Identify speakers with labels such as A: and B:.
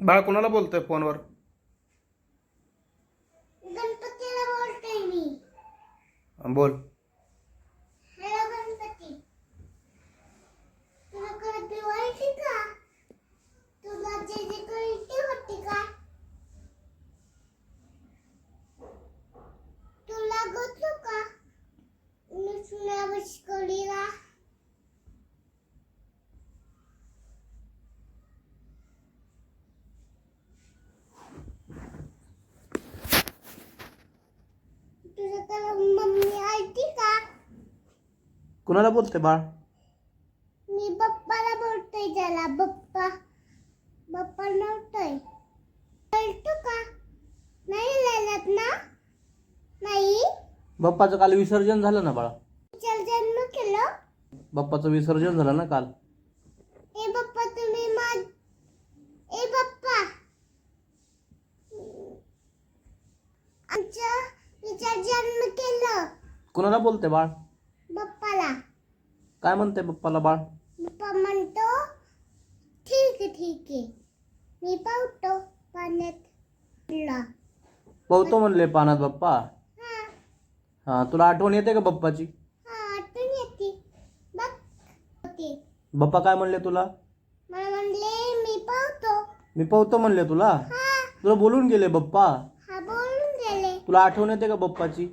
A: बाळ कोणाला बोलतोय फोनवर?
B: गणपतीला बोलते मी.
A: बोल.
B: हॅलो गणपती. तुला कधी पिवायची का? तुला जे जे कळते होती का? तुला गोतलो का? मी सुना बसकोलीला
A: कुणाला बोलतोय बाळ?
B: मी पप्पाला बोलतोय त्याला पप्पा पप्पा नव्हतोय. कळतो का? नाही लालत ना? नाही?
A: बाप्पाचं काल विसर्जन झालं ना बाळा?
B: जन्म केलं?
A: बाप्पाचं विसर्जन झालं ना काल?
B: ए पप्पा तुम्ही मा ए पप्पा आमच्या विचार जन्म केलं.
A: कुणाला बोलते बाळ? काय म्हणते बाप्पाला बाळ?
B: पप्पा म्हणतो ठीक आहे ठीक आहे. मी पावतो पाण्यात. ला
A: पोहतो म्हणले पानात बाप्पा
B: हा.
A: हा तुला आठवण येते का बाप्पाची
B: हा आठवण येते. बघ होते.
A: बाप्पा काय म्हणले तुला?
B: मला म्हणले मी पावतो.
A: मी पोहतो म्हणले तुला?
B: हा.
A: तुला बोलून गेले बाप्पा
B: हा बोलून गेले.
A: तुला आठवण येते का बाप्पाची